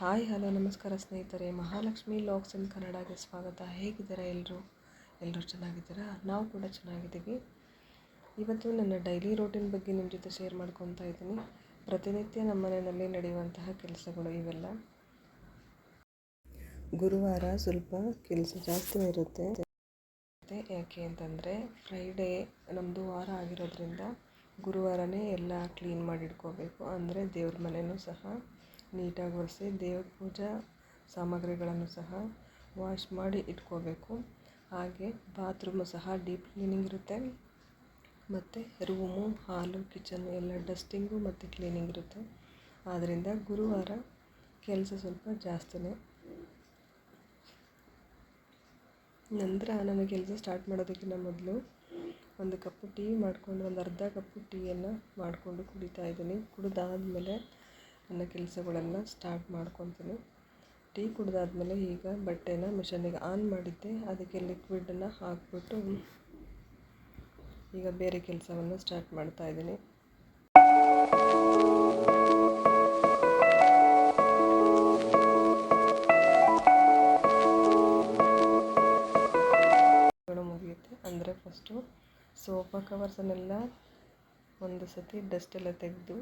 Hi, hello, ನಮಸ್ಕಾರ ಸ್ನೇಹಿತರೆ. Mahalakshmi LOX ಇನ್ ಕನ್ನಡಗೆ ಸ್ವಾಗತ. ಹೇಗಿದ್ದೀರಾ ಎಲ್ಲರೂ ಎಲ್ಲರೂ ಚೆನ್ನಾಗಿದ್ದೀರಾ? ನಾವು ಕೂಡ ಚೆನ್ನಾಗಿದ್ದೀವಿ. ಇವತ್ತು ನನ್ನ ಡೈಲಿ ರೂಟೀನ್ ಬಗ್ಗೆ ನಿಮ್ಮ ಜೊತೆ ಶೇರ್ ಮಾಡ್ಕೊತಾ ಇದ್ದೀನಿ. ಪ್ರತಿನಿತ್ಯ ನಮ್ಮ ಮನೆಯಲ್ಲಿ ನಡೆಯುವಂತಹ ಕೆಲಸಗಳು ಇವೆಲ್ಲ. ಗುರುವಾರ ಸ್ವಲ್ಪ ಕೆಲಸ ಜಾಸ್ತಿ ಇರುತ್ತೆ. ಯಾಕೆ ಅಂತಂದರೆ ಫ್ರೈಡೇ ನಮ್ಮದು ವಾರ ಆಗಿರೋದ್ರಿಂದ ಗುರುವಾರನೇ ಎಲ್ಲ ಕ್ಲೀನ್ ಮಾಡಿ ಇಟ್ಕೋಬೇಕು ಅಂದರೆ ದೇವ್ರ ಮನೆಯೂ ಸಹ. ನೀಟಾಗಿ ಒರೆಸಿ ದೇವ್ರ ಪೂಜಾ ಸಾಮಗ್ರಿಗಳನ್ನು ಸಹ ವಾಶ್ ಮಾಡಿ ಇಟ್ಕೋಬೇಕು. ಹಾಗೆ ಬಾತ್ರೂಮು ಸಹ ಡೀಪ್ ಕ್ಲೀನಿಂಗ್ ಇರುತ್ತೆ. ಮತ್ತು ರೂಮು ಹಾಲು ಕಿಚನ್ ಎಲ್ಲ ಡಸ್ಟಿಂಗು ಮತ್ತು ಕ್ಲೀನಿಂಗ್ ಇರುತ್ತೆ. ಆದ್ದರಿಂದ ಗುರುವಾರ ಕೆಲಸ ಸ್ವಲ್ಪ ಜಾಸ್ತಿನೇ. ನಂತರ ನಾನು ಕೆಲಸ ಸ್ಟಾರ್ಟ್ ಮಾಡೋದಕ್ಕಿಂತ ಮೊದಲು ಒಂದು ಕಪ್ಪು ಟೀ ಮಾಡಿಕೊಂಡು ಒಂದು ಅರ್ಧ ಕಪ್ಪು ಟೀಯನ್ನು ಮಾಡಿಕೊಂಡು ಕುಡಿತಾ ಇದ್ದೀನಿ. ಕುಡಿದಾದ್ಮೇಲೆ ನನ್ನ ಕೆಲಸಗಳೆಲ್ಲ ಸ್ಟಾರ್ಟ್ ಮಾಡ್ಕೊತೀನಿ. ಟೀ ಕುಡಿದಾದ್ಮೇಲೆ ಈಗ ಬಟ್ಟೆನ ಮಿಷನಿಗೆ ಆನ್ ಮಾಡಿದ್ದೆ. ಅದಕ್ಕೆ ಲಿಕ್ವಿಡನ್ನು ಹಾಕ್ಬಿಟ್ಟು ಈಗ ಬೇರೆ ಕೆಲಸವನ್ನು ಸ್ಟಾರ್ಟ್ ಮಾಡ್ತಾ ಇದ್ದೀನಿ. ಮುಗಿಯುತ್ತೆ. ಅಂದರೆ ಫಸ್ಟು ಸೋಫಾ ಕವರ್ಸನ್ನೆಲ್ಲ ಒಂದು ಸತಿ ಡಸ್ಟ್ ಎಲ್ಲ ತೆಗೆದು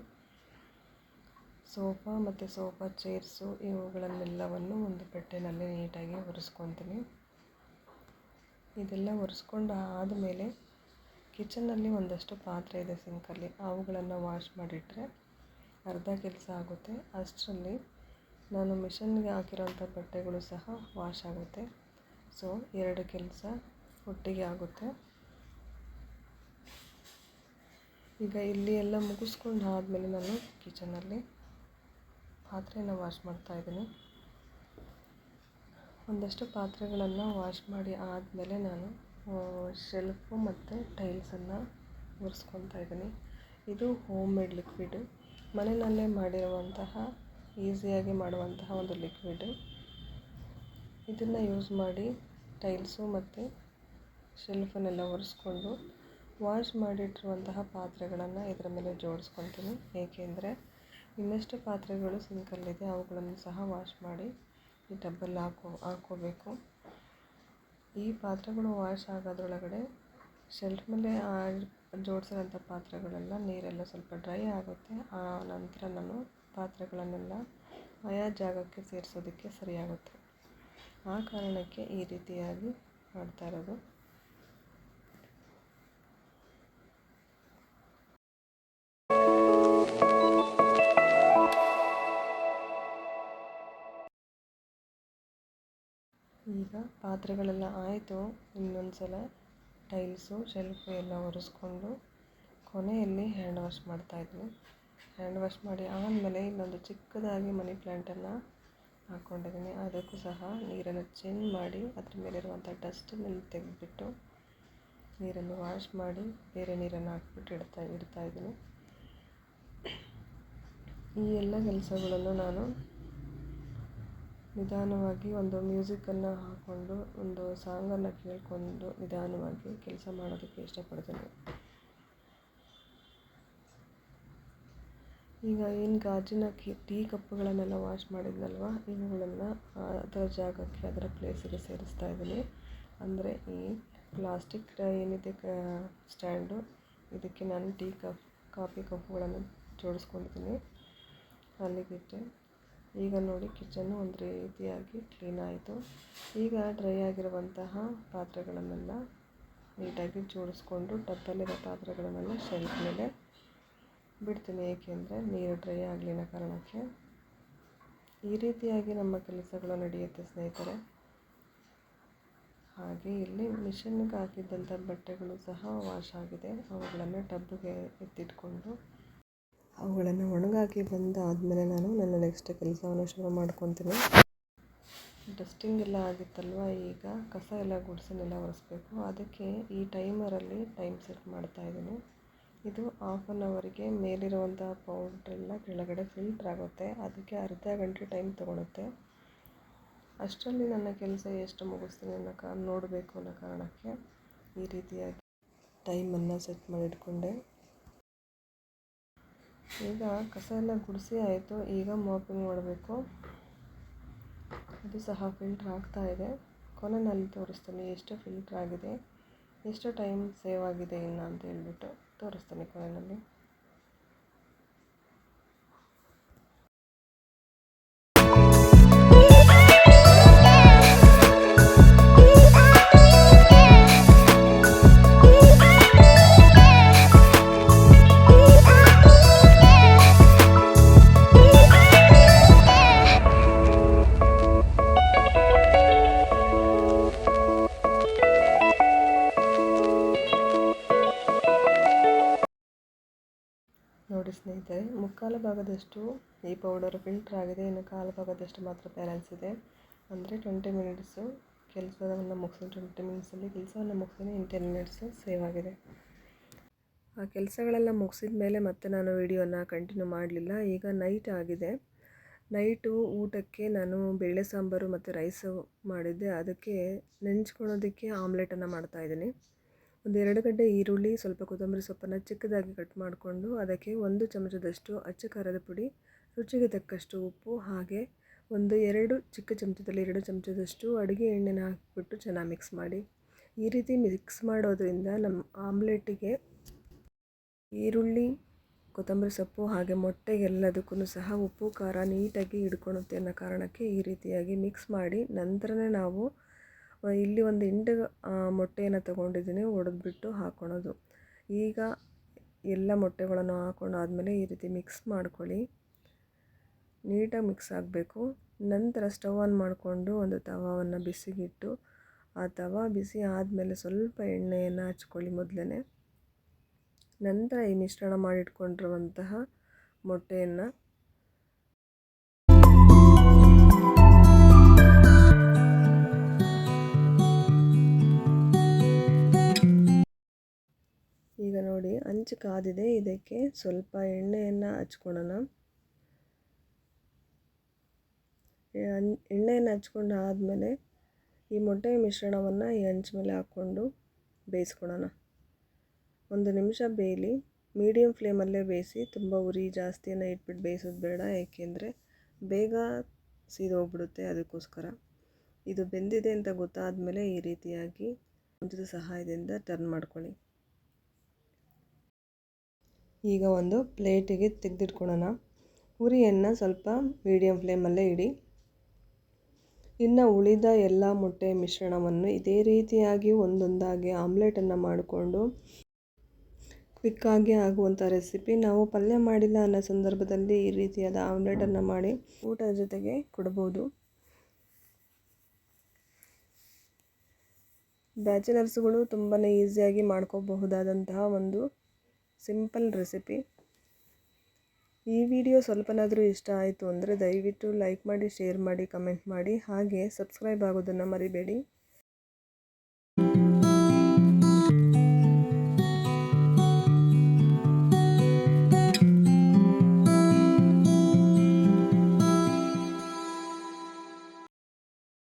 ಸೋಫಾ ಮತ್ತು ಸೋಫಾ ಚೇರ್ಸು ಇವುಗಳನ್ನೆಲ್ಲವನ್ನು ಒಂದು ಬಟ್ಟೆನಲ್ಲಿ ನೀಟಾಗಿ ಒರೆಸ್ಕೊತೀನಿ. ಇದೆಲ್ಲ ಒರೆಸ್ಕೊಂಡು ಆದಮೇಲೆ ಕಿಚನ್ನಲ್ಲಿ ಒಂದಷ್ಟು ಪಾತ್ರೆ ಇದೆ ಸಿಂಕಲ್ಲಿ. ಅವುಗಳನ್ನು ವಾಶ್ ಮಾಡಿಟ್ರೆ ಅರ್ಧ ಕೆಲಸ ಆಗುತ್ತೆ. ಅಷ್ಟರಲ್ಲಿ ನಾನು ಮಿಷನ್ಗೆ ಹಾಕಿರೋಂಥ ಬಟ್ಟೆಗಳು ಸಹ ವಾಶ್ ಆಗುತ್ತೆ. ಸೊ, ಎರಡು ಕೆಲಸ ಒಟ್ಟಿಗೆ ಆಗುತ್ತೆ. ಈಗ ಇಲ್ಲಿ ಎಲ್ಲ ಮುಗಿಸ್ಕೊಂಡು ಆದಮೇಲೆ ನಾನು ಕಿಚನಲ್ಲಿ ಪಾತ್ರೆನ ವಾಶ್ ಮಾಡ್ತಾ ಇದ್ದೀನಿ. ಒಂದಷ್ಟು ಪಾತ್ರೆಗಳನ್ನು ವಾಶ್ ಮಾಡಿ ಆದಮೇಲೆ ನಾನು ಶೆಲ್ಫು ಮತ್ತು ಟೈಲ್ಸನ್ನು ಒರೆಸ್ಕೊತಾ ಇದ್ದೀನಿ. ಇದು ಹೋಮ್ ಮೇಡ್ ಲಿಕ್ವಿಡು ಮನೆಯಲ್ಲೇ ಮಾಡಿರುವಂತಹ ಈಸಿಯಾಗಿ ಮಾಡುವಂತಹ ಒಂದು ಲಿಕ್ವಿಡು ಇದನ್ನು ಯೂಸ್ ಮಾಡಿ ಟೈಲ್ಸು ಮತ್ತು ಶೆಲ್ಫನ್ನೆಲ್ಲ ಒರೆಸ್ಕೊಂಡು ವಾಶ್ ಮಾಡಿಟ್ಟಿರುವಂತಹ ಪಾತ್ರೆಗಳನ್ನು ಇದರ ಮೇಲೆ ಜೋಡಿಸ್ಕೊತೀನಿ ಏಕೆಂದರೆ ಇನ್ನಷ್ಟು ಪಾತ್ರೆಗಳು ಸಿಂಕಲ್ಲಿದೆ ಅವುಗಳನ್ನು ಸಹ ವಾಶ್ ಮಾಡಿ ಈ ಟಬ್ಬಲ್ಲಿ ಹಾಕೋ, ಹಾಕೋಬೇಕು. ಈ ಪಾತ್ರೆಗಳು ವಾಶ್ ಆಗೋದ್ರೊಳಗಡೆ ಶೆಲ್ಫ್ ಮೇಲೆ ಜೋಡಿಸಿರೋಂಥ ಪಾತ್ರೆಗಳೆಲ್ಲ ನೀರೆಲ್ಲ ಸ್ವಲ್ಪ ಡ್ರೈ ಆಗುತ್ತೆ. ಆ ನಂತರ ನಾನು ಪಾತ್ರೆಗಳನ್ನೆಲ್ಲ ಆಯಾ ಜಾಗಕ್ಕೆ ಸೇರಿಸೋದಕ್ಕೆ ಸರಿಯಾಗುತ್ತೆ. ಆ ಕಾರಣಕ್ಕೆ ಈ ರೀತಿಯಾಗಿ ಮಾಡ್ತಾ ಇರೋದು. ಈಗ ಪಾತ್ರೆಗಳೆಲ್ಲ ಆಯಿತು ಇನ್ನೊಂದು ಸಲ ಟೈಲ್ಸು, ಶೆಲ್ಫು ಎಲ್ಲ ಒರೆಸ್ಕೊಂಡು ಕೊನೆಯಲ್ಲಿ ಹ್ಯಾಂಡ್ ವಾಶ್ ಮಾಡ್ತಾಯಿದ್ವಿ ಹ್ಯಾಂಡ್ ವಾಶ್ ಮಾಡಿ ಆದಮೇಲೆ ಇನ್ನೊಂದು ಚಿಕ್ಕದಾಗಿ ಮನಿ ಪ್ಲ್ಯಾಂಟನ್ನು ಹಾಕ್ಕೊಂಡಿದ್ದೀನಿ ಅದಕ್ಕೂ ಸಹ ನೀರನ್ನು ಚೇಂಜ್ ಮಾಡಿ ಅದ್ರ ಮೇಲಿರುವಂಥ ಡಸ್ಟನ್ನೆಲ್ಲ ತೆಗೆದುಬಿಟ್ಟು ನೀರನ್ನು ವಾಶ್ ಮಾಡಿ ಬೇರೆ ನೀರನ್ನು ಹಾಕ್ಬಿಟ್ಟು ಇಡ್ತಾ ಇಡ್ತಾಯಿದ್ದೀನಿ ಈ ಎಲ್ಲ ಕೆಲಸಗಳನ್ನು ನಾನು ನಿಧಾನವಾಗಿ ಒಂದು ಮ್ಯೂಸಿಕನ್ನು ಹಾಕ್ಕೊಂಡು ಒಂದು ಸಾಂಗನ್ನು ಕೇಳಿಕೊಂಡು ನಿಧಾನವಾಗಿ ಕೆಲಸ ಮಾಡೋದಕ್ಕೆ ಇಷ್ಟಪಡ್ತೀನಿ. ಈಗ ಏನು ಗಾಜಿನ ಕಿ, ಟೀ ಕಪ್ಪುಗಳನ್ನೆಲ್ಲ ವಾಶ್ ಮಾಡಿದ್ನಲ್ವ? ಇವುಗಳನ್ನು ಅದರ ಜಾಗಕ್ಕೆ, ಅದರ ಪ್ಲೇಸಿಗೆ ಸೇರಿಸ್ತಾ ಇದ್ದೀನಿ. ಅಂದರೆ ಈ ಪ್ಲಾಸ್ಟಿಕ್ ಏನಿದೆ ಸ್ಟ್ಯಾಂಡು, ಇದಕ್ಕೆ ನಾನು ಟೀ ಕಪ್, ಕಾಫಿ ಕಪ್ಪುಗಳನ್ನು ಜೋಡಿಸ್ಕೊಂಡಿದ್ದೀನಿ. ಅಲ್ಲಿಗಿಟ್ಟೆ ಈಗ ನೋಡಿ ಕಿಚನ್ನು ಒಂದು ರೀತಿಯಾಗಿ ಕ್ಲೀನ್ ಆಯಿತು. ಈಗ ಡ್ರೈ ಆಗಿರುವಂತಹ ಪಾತ್ರೆಗಳನ್ನೆಲ್ಲ ನೀಟಾಗಿ ಜೋಡಿಸ್ಕೊಂಡು ಟಬ್ಬಲ್ಲಿರೋ ಪಾತ್ರೆಗಳನ್ನೆಲ್ಲ ಶೆಲ್ಫ್ ಮೇಲೆ ಬಿಡ್ತೀನಿ. ಏಕೆಂದರೆ ನೀರು ಡ್ರೈ ಆಗಲಿನ ಕಾರಣಕ್ಕೆ ಈ ರೀತಿಯಾಗಿ ನಮ್ಮ ಕೆಲಸಗಳು ನಡೆಯುತ್ತೆ ಸ್ನೇಹಿತರೆ. ಹಾಗೆ ಇಲ್ಲಿ ಮಿಷನ್ಗೆ ಹಾಕಿದ್ದಂಥ ಬಟ್ಟೆಗಳು ಸಹ ವಾಶ್ ಆಗಿದೆ. ಅವುಗಳನ್ನು ಟಬ್ಬಿಗೆ ಎತ್ತಿಟ್ಕೊಂಡು ಅವುಗಳನ್ನು ಒಣಗಾಕಿ ಬಂದಾದಮೇಲೆ ನಾನು ನನ್ನ ನೆಕ್ಸ್ಟ್ ಕೆಲಸವನ್ನು ಶುರು ಮಾಡ್ಕೊತೀನಿ. ಡಸ್ಟಿಂಗ್ ಎಲ್ಲ ಆಗಿತ್ತಲ್ವ? ಈಗ ಕಸ ಎಲ್ಲ ಗುಡಿಸನ್ನೆಲ್ಲ ಒರೆಸ್ಬೇಕು. ಅದಕ್ಕೆ ಈ ಟೈಮರಲ್ಲಿ ಟೈಮ್ ಸೆಟ್ ಮಾಡ್ತಾ ಇದ್ದೀನಿ. ಇದು ಹಾಫ್ ಆನ್ ಅವರಿಗೆ ಮೇಲಿರುವಂಥ ಪೌಡ್ರೆಲ್ಲ ಕೆಳಗಡೆ ಫಿಲ್ಟರ್ ಆಗುತ್ತೆ. ಅದಕ್ಕೆ ಅರ್ಧ ಗಂಟೆ ಟೈಮ್ ತೊಗೊಳುತ್ತೆ. ಅಷ್ಟರಲ್ಲಿ ನನ್ನ ಕೆಲಸ ಎಷ್ಟು ಮುಗಿಸ್ತೀನಿ ಅನ್ನೋ ಕಾ, ನೋಡಬೇಕು ಅನ್ನೋ ಕಾರಣಕ್ಕೆ ಈ ರೀತಿಯಾಗಿ ಟೈಮನ್ನು ಸೆಟ್ ಮಾಡಿಟ್ಕೊಂಡೆ. ಈಗ ಕಸ ಎಲ್ಲ ಗುಡಿಸಿ ಆಯಿತು. ಈಗ ಮಾಪಿಂಗ್ ಮಾಡಬೇಕು. ಅದು ಸಹ ಫಿಲ್ಟ್ರ್ ಆಗ್ತಾ ಇದೆ. ಕೊನೆಯಲ್ಲಿ ತೋರಿಸ್ತೀನಿ ಎಷ್ಟು ಫಿಲ್ಟ್ರ್ ಆಗಿದೆ. ಎಷ್ಟು ಟೈಮ್ ಸೇವ್ ಆಗಿದೆ ಇನ್ನು ಅಂತ ಹೇಳ್ಬಿಟ್ಟು ತೋರಿಸ್ತೀನಿ ಕೊನೆಯಲ್ಲಿ. ನೋಡಿ ಸ್ನೇಹಿತರೆ, ಮುಕ್ಕಾಲು ಭಾಗದಷ್ಟು ಈ ಪೌಡರ್ ಫಿಲ್ಟರ್ ಆಗಿದೆ. ಇನ್ನು ಕಾಲು ಭಾಗದಷ್ಟು ಮಾತ್ರ ಬ್ಯಾಲೆನ್ಸ್ ಇದೆ. ಅಂದರೆ ಟ್ವೆಂಟಿ ಮಿನಿಟ್ಸು ಕೆಲಸವನ್ನು ಮುಗಿಸಿ ಟ್ವೆಂಟಿ ಮಿನಿಟ್ಸಲ್ಲಿ ಕೆಲಸವನ್ನು ಮುಗಿಸಿದ್ರೆ ಇನ್ನು ಟೆನ್ ಮಿನಿಟ್ಸು ಸೇವ್ ಆಗಿದೆ. ಆ ಕೆಲಸಗಳೆಲ್ಲ ಮುಗಿಸಿದ ಮೇಲೆ ಮತ್ತೆ ನಾನು ವಿಡಿಯೋನ ಕಂಟಿನ್ಯೂ ಮಾಡಲಿಲ್ಲ. ಈಗ ನೈಟ್ ಆಗಿದೆ. ನೈಟು ಊಟಕ್ಕೆ ನಾನು ಬೇಳೆ ಸಾಂಬಾರು ಮತ್ತು ರೈಸು ಮಾಡಿದ್ದೆ. ಅದಕ್ಕೆ ನೆಂಚ್ಕೊಳ್ಳೋದಕ್ಕೆ ಆಮ್ಲೆಟನ್ನು ಮಾಡ್ತಾಯಿದ್ದೀನಿ ಒಂದು ಎರಡು ಗಡ್ಡೆ ಈರುಳ್ಳಿ, ಸ್ವಲ್ಪ ಕೊತ್ತಂಬರಿ ಸೊಪ್ಪನ್ನು ಚಿಕ್ಕದಾಗಿ ಕಟ್ ಮಾಡಿಕೊಂಡು ಅದಕ್ಕೆ ಒಂದು ಚಮಚದಷ್ಟು ಅಚ್ಚ ಖಾರದ ಪುಡಿ, ರುಚಿಗೆ ತಕ್ಕಷ್ಟು ಉಪ್ಪು, ಹಾಗೆ ಒಂದು ಎರಡು ಚಿಕ್ಕ ಚಮಚದಲ್ಲಿ ಎರಡು ಚಮಚದಷ್ಟು ಅಡುಗೆ ಎಣ್ಣೆನ ಹಾಕಿಬಿಟ್ಟು ಚೆನ್ನಾಗಿ ಮಿಕ್ಸ್ ಮಾಡಿ. ಈ ರೀತಿ ಮಿಕ್ಸ್ ಮಾಡೋದ್ರಿಂದ ನಮ್ಮ ಆಮ್ಲೆಟ್ಟಿಗೆ ಈರುಳ್ಳಿ, ಕೊತ್ತಂಬರಿ ಸೊಪ್ಪು, ಹಾಗೆ ಮೊಟ್ಟೆಗೆಲ್ಲದಕ್ಕೂ ಸಹ ಉಪ್ಪು, ಖಾರ ನೀಟಾಗಿ ಹಿಡ್ಕೊಳುತ್ತೆ ಅನ್ನೋ ಕಾರಣಕ್ಕೆ ಈ ರೀತಿಯಾಗಿ ಮಿಕ್ಸ್ ಮಾಡಿ. ನಂತರನೇ ನಾವು ಇಲ್ಲಿ ಒಂದು ಎಂಟು ಮೊಟ್ಟೆಯನ್ನು ತಗೊಂಡಿದ್ದೀನಿ, ಒಡೆದ್ಬಿಟ್ಟು ಹಾಕ್ಕೊಳೋದು ಈಗ ಎಲ್ಲ ಮೊಟ್ಟೆಗಳನ್ನು ಹಾಕೊಂಡಾದಮೇಲೆ ಈ ರೀತಿ ಮಿಕ್ಸ್ ಮಾಡ್ಕೊಳ್ಳಿ. ನೀಟಾಗಿ ಮಿಕ್ಸ್ ಆಗಬೇಕು. ನಂತರ ಸ್ಟವ್ ಆನ್ ಮಾಡಿಕೊಂಡು ಒಂದು ತವಾವನ್ನು ಬಿಸಿಗಿಟ್ಟು, ಆ ತವ ಬಿಸಿ ಆದಮೇಲೆ ಸ್ವಲ್ಪ ಎಣ್ಣೆಯನ್ನು ಹಚ್ಕೊಳ್ಳಿ ಮೊದಲೇ ನಂತರ ಈ ಮಿಶ್ರಣ ಮಾಡಿಟ್ಕೊಂಡಿರುವಂತಹ ಮೊಟ್ಟೆಯನ್ನು ಈಗ ನೋಡಿ ಅಂಚು ಕಾದಿದೆ. ಇದಕ್ಕೆ ಸ್ವಲ್ಪ ಎಣ್ಣೆಯನ್ನು ಹಚ್ಕೊಳ್ಳೋಣ. ಎಣ್ಣೆಯನ್ನು ಹಚ್ಕೊಂಡು ಆದಮೇಲೆ ಈ ಮೊಟ್ಟೆ ಮಿಶ್ರಣವನ್ನು ಈ ಹಂಚು ಮೇಲೆ ಹಾಕ್ಕೊಂಡು ಬೇಯಿಸ್ಕೊಳ್ಳೋಣ. ಒಂದು ನಿಮಿಷ ಬೇಯಲಿ. ಮೀಡಿಯಮ್ ಫ್ಲೇಮಲ್ಲೇ ಬೇಯಿಸಿ. ತುಂಬ ಉರಿ ಜಾಸ್ತಿಯನ್ನು ಇಟ್ಬಿಟ್ಟು ಬೇಯಿಸೋದು ಬೇಡ. ಏಕೆಂದರೆ ಬೇಗ ಸೀದೋಗ್ಬಿಡುತ್ತೆ ಅದಕ್ಕೋಸ್ಕರ. ಇದು ಬೆಂದಿದೆ ಅಂತ ಗೊತ್ತಾದ ಮೇಲೆ ಈ ರೀತಿಯಾಗಿ ಒಂದು ಸಹಾಯದಿಂದ ಟರ್ನ್ ಮಾಡ್ಕೊಳ್ಳಿ. ಈಗ ಒಂದು ಪ್ಲೇಟಿಗೆ ತೆಗೆದಿಟ್ಕೊಳ್ಳೋಣ. ಉರಿಯನ್ನು ಸ್ವಲ್ಪ ಮೀಡಿಯಂ ಫ್ಲೇಮಲ್ಲೇ ಇಡಿ. ಇನ್ನು ಉಳಿದ ಎಲ್ಲ ಮೊಟ್ಟೆ ಮಿಶ್ರಣವನ್ನು ಇದೇ ರೀತಿಯಾಗಿ ಒಂದೊಂದಾಗಿ ಆಮ್ಲೆಟನ್ನು ಮಾಡಿಕೊಂಡು ಕ್ವಿಕ್ಕಾಗಿ ಆಗುವಂಥ ರೆಸಿಪಿ ನಾವು ಪಲ್ಯ ಮಾಡಿಲ್ಲ ಅನ್ನೋ ಸಂದರ್ಭದಲ್ಲಿ ಈ ರೀತಿಯಾದ ಆಮ್ಲೆಟನ್ನು ಮಾಡಿ ಊಟದ ಜೊತೆಗೆ ಕೊಡ್ಬೋದು. ಬ್ಯಾಚುಲರ್ಸ್ಗಳು ತುಂಬಾ ಈಸಿಯಾಗಿ ಮಾಡ್ಕೋಬಹುದಾದಂತಹ ಒಂದು ಸಿಂಪಲ್ ರೆಸಿಪಿ. ಈ ವಿಡಿಯೋ ಸ್ವಲ್ಪನಾದರೂ ಇಷ್ಟ ಆಯಿತು ಅಂದರೆ ದಯವಿಟ್ಟು ಲೈಕ್ ಮಾಡಿ, ಶೇರ್ ಮಾಡಿ, ಕಮೆಂಟ್ ಮಾಡಿ. ಹಾಗೆ ಸಬ್ಸ್ಕ್ರೈಬ್ ಆಗೋದನ್ನು ಮರಿಬೇಡಿ.